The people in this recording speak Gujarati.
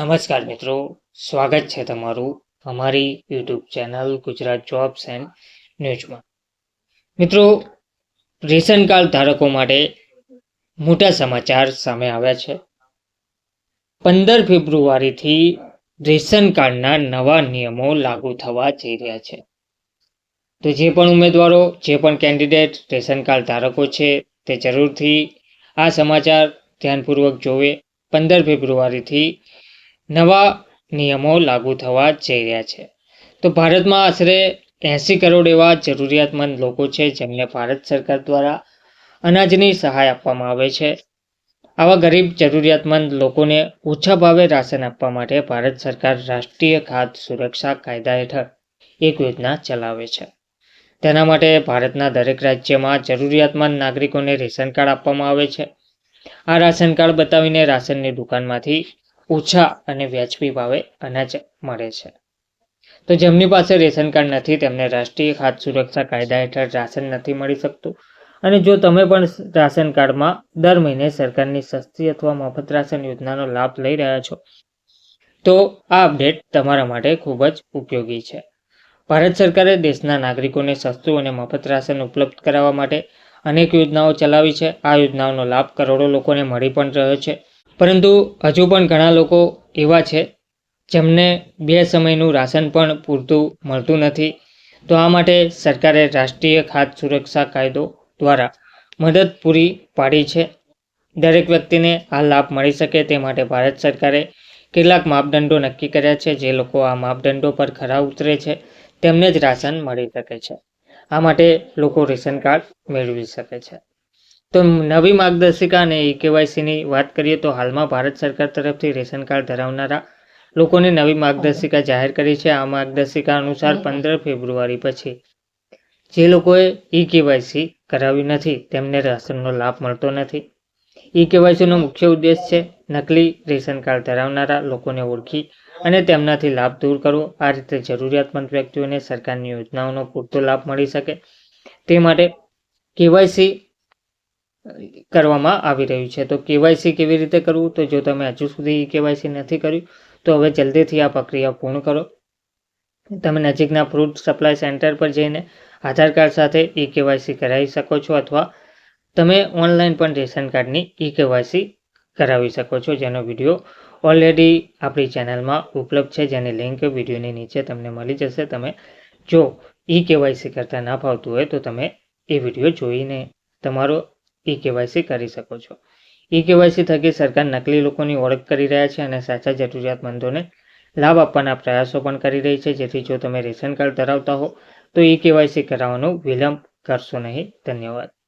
નમસ્કાર મિત્રો, સ્વાગત છે તમારું અમારી YouTube channel Gujarat jobs and ન્યૂઝમાં. મિત્રો, રેશન ધારકો માટે મોટા સમાચાર સામે આવ્યા છે. પંદર ફેબ્રુઆરીથી રેશન નવા નિયમો લાગુ થવા જઈ રહ્યા છે. તો જે પણ ઉમેદવારો, જે પણ કેન્ડિડેટ રેશન કાર્ડ ધારકો છે, તે જરૂરથી આ સમાચાર ધ્યાનપૂર્વક જોવે. પંદર ફેબ્રુઆરીથી નવા નિયમો લાગુ થવા જઈ રહ્યા છે. તો ભારતમાં આશરે એંસી કરોડ એવા જરૂરિયાતમંદ લોકો છે જેમને ભારત સરકાર દ્વારા અનાજની સહાય આપવામાં આવે છે. આવા ગરીબ જરૂરિયાતમંદ લોકોને ઓછા ભાવે રાશન આપવા માટે ભારત સરકાર રાષ્ટ્રીય ખાદ્ય સુરક્ષા કાયદા હેઠળ એક યોજના ચલાવે છે. તેના માટે ભારતના દરેક રાજ્યમાં જરૂરિયાતમંદ નાગરિકોને રેશન કાર્ડ આપવામાં આવે છે. આ રાશન કાર્ડ બતાવીને રાશનની દુકાનમાંથી ઓછા અને વ્યાજબી ભાવે અનાજ મળે છે. તો જેમની પાસે રેશન કાર્ડ નથી, તેમને રાષ્ટ્રીય ખાદ્ય સુરક્ષા કાયદા હેઠળ રાશન નથી મળી શકતું. અને જો તમે પણ રાશન કાર્ડમાં દર મહિને સરકારની સસ્તી અથવા મફત રાશન યોજનાનો લાભ લઈ રહ્યા છો, તો આ અપડેટ તમારા માટે ખૂબ જ ઉપયોગી છે. ભારત સરકારે દેશના નાગરિકોને સસ્તું અને મફત રાશન ઉપલબ્ધ કરાવવા માટે અનેક યોજનાઓ ચલાવી છે. આ યોજનાઓનો લાભ કરોડો લોકોને મળી પણ રહ્યો છે. પરંતુ હજુ પણ ઘણા લોકો એવા છે, જેમને બે સમયનું રાશન પણ પૂરતું મળતું નથી. તો આ માટે સરકારે રાષ્ટ્રીય ખાદ્ય સુરક્ષા કાયદો દ્વારા મદદ પૂરી પાડી છે. દરેક વ્યક્તિને આ લાભ મળી શકે તે માટે ભારત સરકારે કેટલાક માપદંડો નક્કી કર્યા છે, જે લોકો આ માપદંડો પર ખરા ઉતરે છે. તેમને જ રાશન મળી શકે છે. આ માટે લોકો રેશન કાર્ડ મેળવી શકે છે. તો નવી માર્ગદર્શિકા અને ઈ કેવાયસીની વાત કરીએ તો હાલમાં ભારત સરકાર તરફથી રેશન કાર્ડ ધરાવનારા લોકોને નવી માર્ગદર્શિકા જાહેર કરી છે. આ માર્ગદર્શિકા અનુસાર પંદર ફેબ્રુઆરી પછી જે લોકોએ ઈ કેવાયસી કરાવ્યું નથી તેમને રાશનનો લાભ મળતો નથી. ઈ કેવાયસીનો મુખ્ય ઉદ્દેશ છે નકલી રેશન કાર્ડ ધરાવનારા લોકોને ઓળખી અને તેમનાથી લાભ દૂર કરવો. આ રીતે જરૂરિયાતમંદ વ્યક્તિઓને સરકારની યોજનાઓનો પૂરતો લાભ મળી શકે. તે માટે કેવાયસી કરવામાં આવી રહ્યું છે. તો કેવાયસી કેવી રીતે કરવું? તો જો તમે હજુ સુધી કેવાયસી નથી કર્યું, તો હવે જલ્દીથી આ પ્રક્રિયા પૂર્ણ કરો. તમે નજીકના ફ્રૂટ સપ્લાય સેન્ટર પર જઈને આધાર કાર્ડ સાથે ઈ કેવાયસી કરાવી શકો છો અથવા તમે ઓનલાઈન પણ રેશન કાર્ડની ઈ કેવાયસી કરાવી શકો છો. જેનો વીડિયો ઓલરેડી આપણી ચેનલમાં ઉપલબ્ધ છે. જેની લિંક વિડીયોની નીચે તમને મળી જશે. તમે જો ઈ કેવાયસી કરતાં ના ફાવતું હોય તો તમે એ વીડિયો જોઈને તમારો ઈ કેવાયસી કરી શકો છો. ઈ કેવાયસી થકી સરકાર નકલી લોકોની ઓળખ કરી રહ્યા છે અને સાચા જરૂરિયાતમંદોને લાભ આપવાના પ્રયાસો પણ કરી રહી છે. જેથી જો તમે રેશન કાર્ડ ધરાવતા હો, તો ઈ કેવાયસી કરાવવાનો વિલંબ કરશો નહીં. ધન્યવાદ.